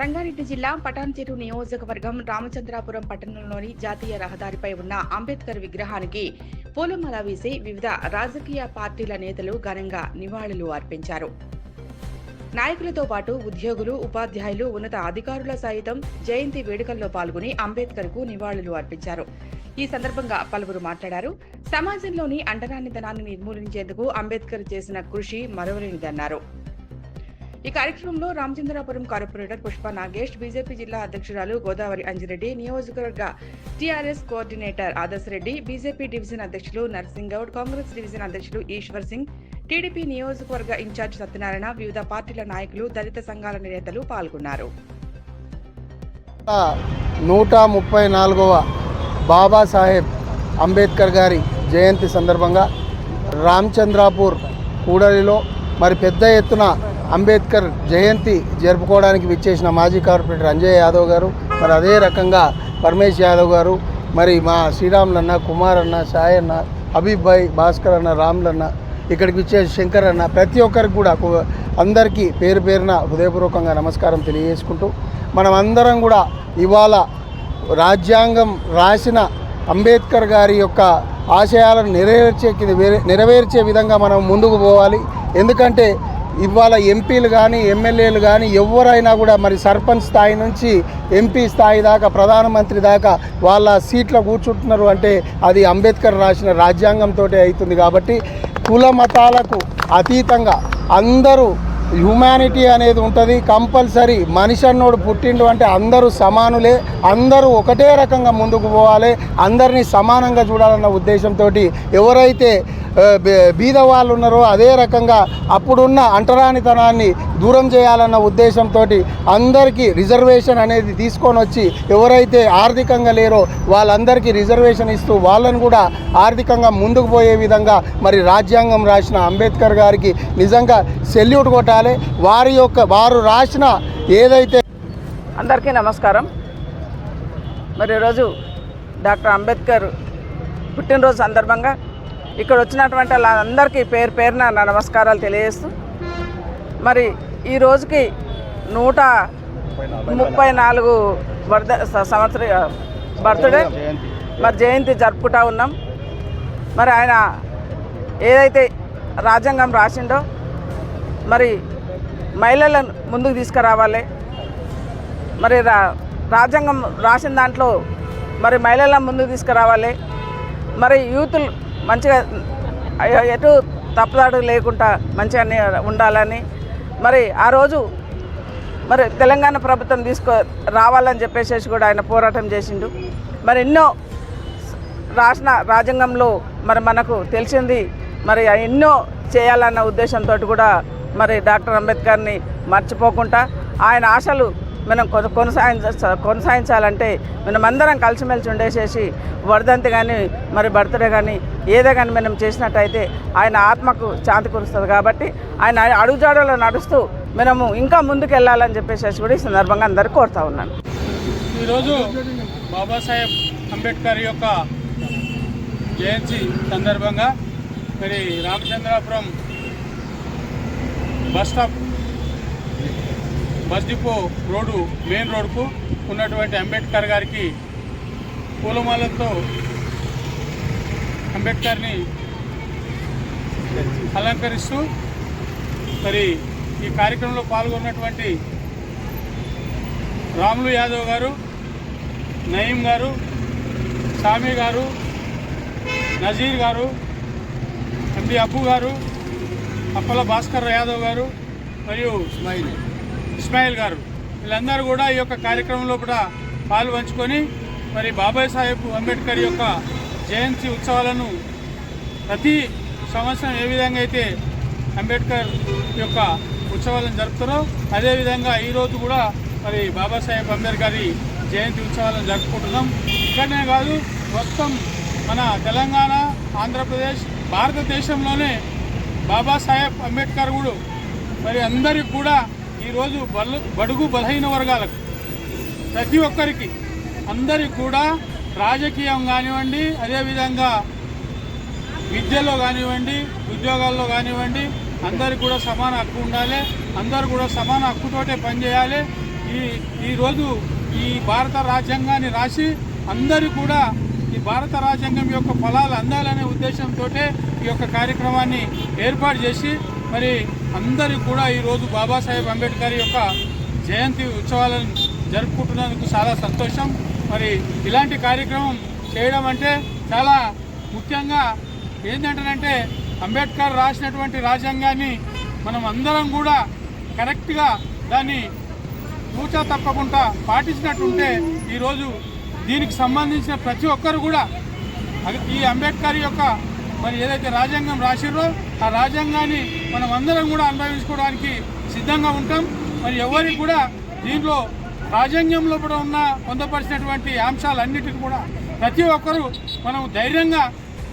సంగారెడ్డి జిల్లా పటాన్చెరు నియోజకవర్గం రామచంద్రాపురం పట్టణంలోని జాతీయ రహదారిపై ఉన్న అంబేద్కర్ విగ్రహానికి పూలమాల వేసి వివిధ రాజకీయ పార్టీల నేతలు ఘనంగా నివాళులు అర్పించారు. నాయకులతో పాటు ఉద్యోగులు ఉపాధ్యాయులు ఉన్నత అధికారుల సైతం జయంతి వేడుకల్లో పాల్గొని అంబేద్కర్కు నివాళులు అర్పించారు. ఈ సందర్భంగా పలువురు మాట్లాడారు. సమాజంలోని అంటరానితనాన్ని నిర్మూలించేందుకు అంబేద్కర్ చేసిన కృషి మరవలేనిదన్నారు. ఈ కార్యక్రమంలో రామచంద్రాపురం కార్పొరేటర్ పుష్ప నాగేష్ బీజేపీ జిల్లా అధ్యక్షురాలు గోదావరి అంజిరెడ్డి నియోజకవర్గ TRS coordinator Adarshreddy BJP division అధ్యక్షులు నర్సింగ్ గౌడ్ కాంగ్రెస్ డివిజన్ అధ్యక్షులు ఈశ్వర్ సింగ్ టీడీపీ నియోజకవర్గ ఇన్ఛార్జ్ సత్యనారాయణ వివిధ పార్టీల నాయకులు దళిత సంఘాల నేతలు పాల్గొన్నారు. నూట ముప్పై నాలుగవ బాబాసాహెబ్ అంబేద్కర్ గారి జయంతి సందర్భంగా రామచంద్రాపూర్ కూడలిలో మరి పెద్ద ఎత్తున అంబేద్కర్ జయంతి జరుపుకోవడానికి విచ్చేసిన మాజీ కార్పొరేటర్ అంజయ్ యాదవ్ గారు మరి అదే రకంగా పరమేశ్ యాదవ్ గారు మరి మా శ్రీరాములన్న కుమార్ అన్న సాయి అన్న హబీబ్ భాయ్ భాస్కర్ అన్న రాములన్న ఇక్కడికి వచ్చే శంకర్ అన్న ప్రతి ఒక్కరికి కూడా అందరికీ పేరు పేరున హృదయపూర్వకంగా నమస్కారం తెలియజేసుకుంటూ మనం అందరం కూడా ఇవాళ రాజ్యాంగం రాసిన అంబేద్కర్ గారి యొక్క ఆశయాలను నెరవేర్చే నెరవేర్చే విధంగా మనం ముందుకు పోవాలి. ఎందుకంటే ఇవాళ ఎంపీలు కానీ ఎమ్మెల్యేలు కానీ ఎవరైనా కూడా మరి సర్పంచ్ స్థాయి నుంచి ఎంపీ స్థాయి దాకా ప్రధానమంత్రి దాకా వాళ్ళ సీట్లో కూర్చుంటున్నారు అంటే అది అంబేద్కర్ రాసిన రాజ్యాంగంతో అవుతుంది కాబట్టి కుల మతాలకు అతీతంగా అందరూ హ్యుమానిటీ అనేది ఉంటుంది కంపల్సరీ మనిషి అన్నోడు పుట్టిండు అంటే అందరూ సమానులే అందరూ ఒకటే రకంగా ముందుకు పోవాలి అందరినీ సమానంగా చూడాలన్న ఉద్దేశంతో ఎవరైతే బీద వాళ్ళు ఉన్నారో అదే రకంగా అప్పుడున్న అంటరానితనాన్ని దూరం చేయాలన్న ఉద్దేశంతో అందరికీ రిజర్వేషన్ అనేది తీసుకొని వచ్చి ఎవరైతే ఆర్థికంగా లేరో వాళ్ళందరికీ రిజర్వేషన్ ఇస్తూ వాళ్ళని కూడా ఆర్థికంగా ముందుకు పోయే విధంగా మరి రాజ్యాంగం రాసిన అంబేద్కర్ గారికి నిజంగా సెల్యూట్ కొట్టాలి. వారి యొక్క వారు రాసిన ఏదైతే అందరికీ నమస్కారం. మరి ఈరోజు డాక్టర్ అంబేద్కర్ పుట్టినరోజు సందర్భంగా ఇక్కడ వచ్చినటువంటి వాళ్ళందరికీ పేరు పేరున నా నమస్కారాలు తెలియజేస్తూ మరి ఈ రోజుకి నూట ముప్పై నాలుగు స- సంవత్సర బర్త్డే. మరి జయంతి జరుపుకుంటా ఉన్నాం. మరి ఆయన ఏదైతే రాజ్యాంగం రాసిండో మరి మహిళలను ముందుకు తీసుకురావాలి. మరి రా రాజ్యాంగం రాసిన దాంట్లో మరి మహిళలను ముందుకు తీసుకురావాలి. మరి యూతులు మంచిగా ఎటు తప్పుదాడు లేకుండా మంచిగా ఉండాలని. మరి ఆ రోజు మరి తెలంగాణ ప్రభుత్వం తీసుకో రావాలని చెప్పేసేసి కూడా ఆయన పోరాటం చేసిండు. మరి ఎన్నో రాసిన రాజ్యాంగంలో మరి మనకు తెలిసింది మరి ఎన్నో చేయాలన్న ఉద్దేశంతో కూడా మరి డాక్టర్ అంబేద్కర్ని మర్చిపోకుండా ఆయన ఆశలు మనం కొన- కొనసాగించ కొనసాగించాలంటే మనం అందరం కలిసిమెలిసి ఉండేసేసి వర్ధంతి కానీ మరి బర్త్డే కానీ ఏదో కానీ మనం చేసినట్టయితే ఆయన ఆత్మకు శాంతి కురుస్తుంది కాబట్టి ఆయన అడుగుజాడలో నడుస్తూ మనము ఇంకా ముందుకు వెళ్ళాలని చెప్పేసి కూడా ఈ సందర్భంగా అందరూ కోరుతా ఉన్నాను. ఈరోజు బాబాసాహెబ్ అంబేద్కర్ యొక్క జయంతి సందర్భంగా మరి Ramachandrapuram bus stop bus depot road main రోడ్కు ఉన్నటువంటి అంబేద్కర్ గారికి పూలమాలతో అంబేద్కర్ని అలంకరిస్తూ మరి ఈ కార్యక్రమంలో పాల్గొన్నటువంటి రాములు యాదవ్ గారు నయీం గారు సామి గారు నజీర్ గారు ఎండి అబ్బు గారు అప్పల భాస్కర్ యాదవ్ గారు మరియు ఇస్మాయిల్ గారు. వీళ్ళందరూ కూడా ఈ యొక్క కార్యక్రమంలో కూడా పాలు పంచుకొని మరి బాబాయ్ సాహెబ్ అంబేద్కర్ యొక్క జయంతి ఉత్సవాలను ప్రతి సంవత్సరం ఏ విధంగా అయితే అంబేద్కర్ యొక్క ఉత్సవాలను జరుపుతారో అదేవిధంగా ఈరోజు కూడా మరి బాబాసాహెబ్ అంబేద్కర్ జయంతి ఉత్సవాలను జరుపుకుంటున్నాం. ఇక్కడనే కాదు మొత్తం మన తెలంగాణ ఆంధ్రప్రదేశ్ భారతదేశంలోనే బాబాసాహెబ్ అంబేద్కర్ కూడా మరి అందరికి కూడా ఈరోజు బలు బడుగు బలహీన వర్గాలకు ప్రతి ఒక్కరికి అందరికి కూడా రాజకీయం కానివ్వండి అదేవిధంగా విద్యలో కానివ్వండి ఉద్యోగాల్లో కానివ్వండి అందరికి కూడా సమాన హక్కు ఉండాలి అందరు కూడా సమాన హక్కుతోటే పనిచేయాలి. ఈ ఈరోజు ఈ భారత రాజ్యాంగాన్ని రాసి అందరూ కూడా ఈ భారత రాజ్యాంగం యొక్క ఫలాలు అందాలనే ఉద్దేశంతో ఈ యొక్క కార్యక్రమాన్ని ఏర్పాటు చేసి మరి అందరూ కూడా ఈరోజు బాబాసాహెబ్ అంబేద్కర్ యొక్క జయంతి ఉత్సవాలను జరుపుకుంటున్నందుకు చాలా సంతోషం. మరి ఇలాంటి కార్యక్రమం చేయడం అంటే చాలా ముఖ్యంగా ఏంటంటేనంటే అంబేద్కర్ రాసినటువంటి రాజ్యాంగాన్ని మనం అందరం కూడా కరెక్ట్గా దాన్ని తూచా తప్పకుండా పాటించినట్టుంటే ఈరోజు దీనికి సంబంధించిన ప్రతి ఒక్కరు కూడా ఈ అంబేద్కర్ యొక్క మరి ఏదైతే రాజ్యాంగం రాసిర్రో ఆ రాజ్యాంగాన్ని మనం అందరం కూడా అనుభవించుకోవడానికి సిద్ధంగా ఉంటాం. మరి ఎవరికి కూడా దీంట్లో రాజ్యాంగంలో కూడా ఉన్న పొందపరిచినటువంటి అంశాలన్నిటికీ కూడా ప్రతి ఒక్కరూ మనం ధైర్యంగా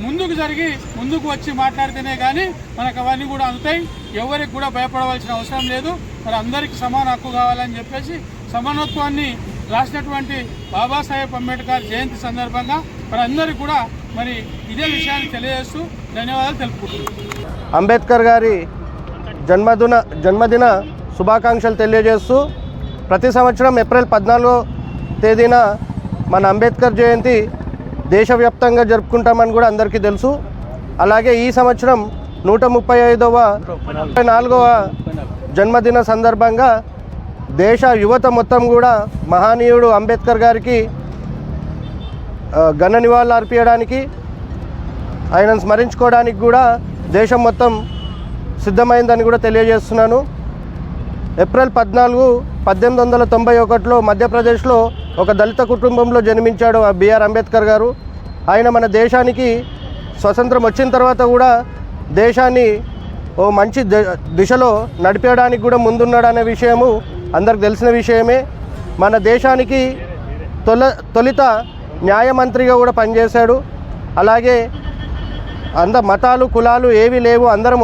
ముందుకు జరిగి ముందుకు వచ్చి మాట్లాడితేనే కానీ మనకు అవన్నీ కూడా అందుతాయి. ఎవరికి కూడా భయపడవలసిన అవసరం లేదు. మరి అందరికీ సమాన హక్కు కావాలని చెప్పేసి సమానత్వాన్ని రాసినటువంటి బాబాసాహెబ్ అంబేద్కర్ జయంతి సందర్భంగా మరి అందరికీ కూడా మరి ఇదే విషయాన్ని తెలియజేస్తూ ధన్యవాదాలు తెలుపుకుంటున్నాను అంబేద్కర్ గారి జన్మదిన జన్మదిన శుభాకాంక్షలు తెలియజేస్తూ ప్రతి సంవత్సరం ఏప్రిల్ పద్నాలుగో తేదీన మన అంబేద్కర్ జయంతి దేశవ్యాప్తంగా జరుపుకుంటామని కూడా అందరికీ తెలుసు. అలాగే ఈ సంవత్సరం నూట ముప్పై ఐదవ ముప్పై నాలుగవ జన్మదిన సందర్భంగా దేశ యువత మొత్తం కూడా మహనీయుడు అంబేద్కర్ గారికి ఘన నివాళులు అర్పించడానికి ఆయనను స్మరించుకోవడానికి కూడా దేశం మొత్తం సిద్ధమైందని కూడా తెలియజేస్తున్నాను. ఏప్రిల్ పద్నాలుగు పద్దెనిమిది వందల తొంభై ఒకటిలో మధ్యప్రదేశ్లో ఒక దళిత కుటుంబంలో జన్మించాడు ఆ బిఆర్ అంబేద్కర్ గారు. ఆయన మన దేశానికి స్వతంత్రం వచ్చిన తర్వాత కూడా దేశాన్ని ఓ మంచి దిశలో నడిపేయడానికి కూడా ముందున్నాడు అనే విషయము అందరికి తెలిసిన విషయమే. మన దేశానికి తొల తొలిత న్యాయమంత్రిగా కూడా పనిచేశాడు. అలాగే అంద మతాలు కులాలు ఏవి లేవు. అందరం